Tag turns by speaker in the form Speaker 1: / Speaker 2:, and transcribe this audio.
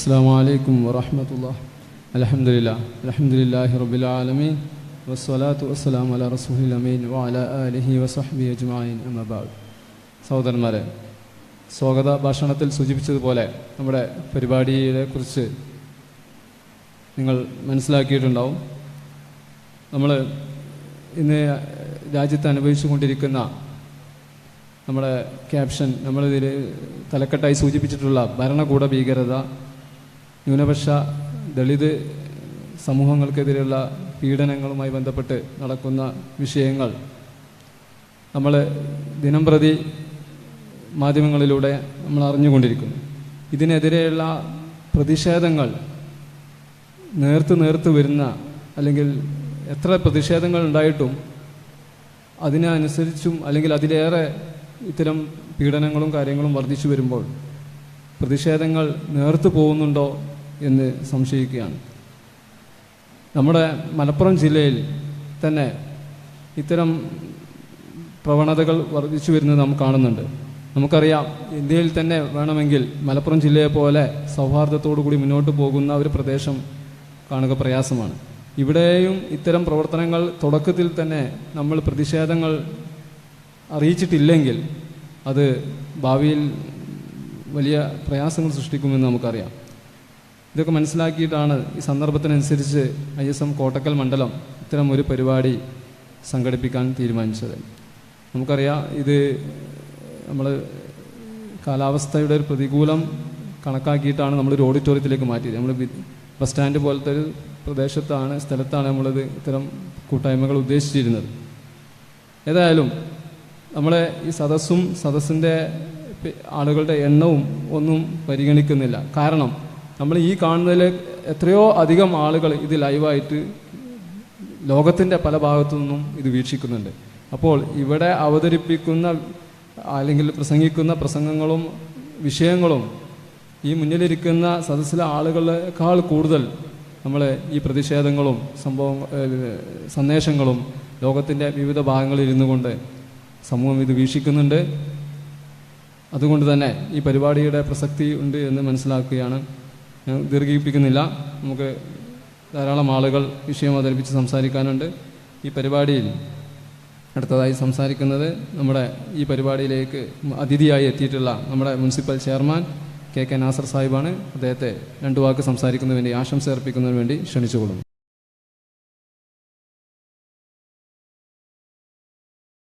Speaker 1: അസ്സാം വലൈക്കും വാഹമത്തല്ലാ അലഹമുല്ല അലഹമുല്ലാഹി റബുലാലമീൻ വസ്സലാത്തു വസ്സലാം അല റസൂൽ അമീൻ. വാല അലഹി വസഹബി അജ്മായിൻ അമ്മബാദ് സഹോദരന്മാരെ സ്വാഗത ഭാഷണത്തിൽ സൂചിപ്പിച്ചതുപോലെ നമ്മുടെ പരിപാടിയെ കുറിച്ച് നിങ്ങൾ മനസ്സിലാക്കിയിട്ടുണ്ടാവും. നമ്മൾ ഇന്ന് രാജ്യത്ത് അനുഭവിച്ചു കൊണ്ടിരിക്കുന്ന നമ്മുടെ ക്യാപ്ഷൻ നമ്മളിതിൽ തലക്കെട്ടായി സൂചിപ്പിച്ചിട്ടുള്ള ഭരണകൂട ഭീകരത ന്യൂനപക്ഷ ദളിത് സമൂഹങ്ങൾക്കെതിരെയുള്ള പീഡനങ്ങളുമായി ബന്ധപ്പെട്ട് നടക്കുന്ന വിഷയങ്ങൾ നമ്മൾ ദിനം പ്രതി മാധ്യമങ്ങളിലൂടെ നമ്മൾ അറിഞ്ഞുകൊണ്ടിരിക്കുന്നു. ഇതിനെതിരെയുള്ള പ്രതിഷേധങ്ങൾ നേർത്ത് നേർത്ത് വരുന്ന അല്ലെങ്കിൽ എത്ര പ്രതിഷേധങ്ങൾ ഉണ്ടായിട്ടും അതിനനുസരിച്ചും അല്ലെങ്കിൽ അതിലേറെ ഇത്തരം പീഡനങ്ങളും കാര്യങ്ങളും വർദ്ധിച്ചു വരുമ്പോൾ പ്രതിഷേധങ്ങൾ നേർത്തു പോകുന്നുണ്ടോ എന്ന് സംശയിക്കുകയാണ്. നമ്മുടെ മലപ്പുറം ജില്ലയിൽ തന്നെ ഇത്തരം പ്രവണതകൾ വർദ്ധിച്ചു വരുന്നത് നാം കാണുന്നുണ്ട്. നമുക്കറിയാം ഇന്ത്യയിൽ തന്നെ വേണമെങ്കിൽ മലപ്പുറം ജില്ലയെ പോലെ സൗഹാർദ്ദത്തോടു കൂടി മുന്നോട്ട് പോകുന്ന ഒരു പ്രദേശം കാണുക പ്രയാസമാണ്. ഇവിടെയും ഇത്തരം പ്രവർത്തനങ്ങൾ തുടക്കത്തിൽ തന്നെ നമ്മൾ പ്രതിഷേധങ്ങൾ അറിയിച്ചിട്ടില്ലെങ്കിൽ അത് ഭാവിയിൽ വലിയ പ്രയാസങ്ങൾ സൃഷ്ടിക്കുമെന്ന് നമുക്കറിയാം. ഇതൊക്കെ മനസ്സിലാക്കിയിട്ടാണ് ഈ സന്ദർഭത്തിനനുസരിച്ച് ഐ എസ് എം കോട്ടക്കൽ മണ്ഡലം ഇത്തരം ഒരു പരിപാടി സംഘടിപ്പിക്കാൻ തീരുമാനിച്ചത്. നമുക്കറിയാം ഇത് നമ്മൾ കാലാവസ്ഥയുടെ ഒരു പ്രതികൂലം കണക്കാക്കിയിട്ടാണ് നമ്മളൊരു ഓഡിറ്റോറിയത്തിലേക്ക് മാറ്റിയത്. നമ്മൾ ബസ് സ്റ്റാൻഡ് പോലത്തെ ഒരു പ്രദേശത്താണ് സ്ഥലത്താണ് നമ്മളിത് ഇത്തരം കൂട്ടായ്മകൾ ഉദ്ദേശിച്ചിരുന്നത്. ഏതായാലും നമ്മളെ ഈ സദസ്സും സദസ്സിന്റെ ആളുകളുടെ എണ്ണവും ഒന്നും പരിഗണിക്കുന്നില്ല. കാരണം നമ്മൾ ഈ കാണുന്നതിൽ എത്രയോ അധികം ആളുകൾ ഇത് ലൈവായിട്ട് ലോകത്തിന്റെ പല ഭാഗത്തു നിന്നും ഇത് വീക്ഷിക്കുന്നുണ്ട്. അപ്പോൾ ഇവിടെ അവതരിപ്പിക്കുന്ന അല്ലെങ്കിൽ പ്രസംഗിക്കുന്ന പ്രസംഗങ്ങളും വിഷയങ്ങളും ഈ മുന്നിലിരിക്കുന്ന സദസ്സിലെ ആളുകളെക്കാൾ കൂടുതൽ നമ്മൾ ഈ പ്രതിഷേധങ്ങളും സംഭവം സന്ദേശങ്ങളും ലോകത്തിന്റെ വിവിധ ഭാഗങ്ങളിൽ ഇരുന്നു കൊണ്ട് സമൂഹം ഇത് വീക്ഷിക്കുന്നുണ്ട്. അതുകൊണ്ട് തന്നെ ഈ പരിപാടിയുടെ പ്രസക്തി ഉണ്ട് എന്ന് മനസ്സിലാക്കുകയാണ്. ഞാൻ ദീർഘിപ്പിക്കുന്നില്ല. നമുക്ക് ധാരാളം ആളുകൾ വിഷയം അവതരിപ്പിച്ച് സംസാരിക്കാനുണ്ട്. ഈ പരിപാടിയിൽ അടുത്തതായി സംസാരിക്കുന്നത് നമ്മുടെ ഈ പരിപാടിയിലേക്ക് അതിഥിയായി എത്തിയിട്ടുള്ള നമ്മുടെ municipal chairman K K Nasar സാഹിബാണ്. അദ്ദേഹത്തെ രണ്ടു വാക്ക് സംസാരിക്കുന്നതിന് വേണ്ടി ആശംസ അർപ്പിക്കുന്നതിന് വേണ്ടി ക്ഷണിച്ചുകൊള്ളുന്നു.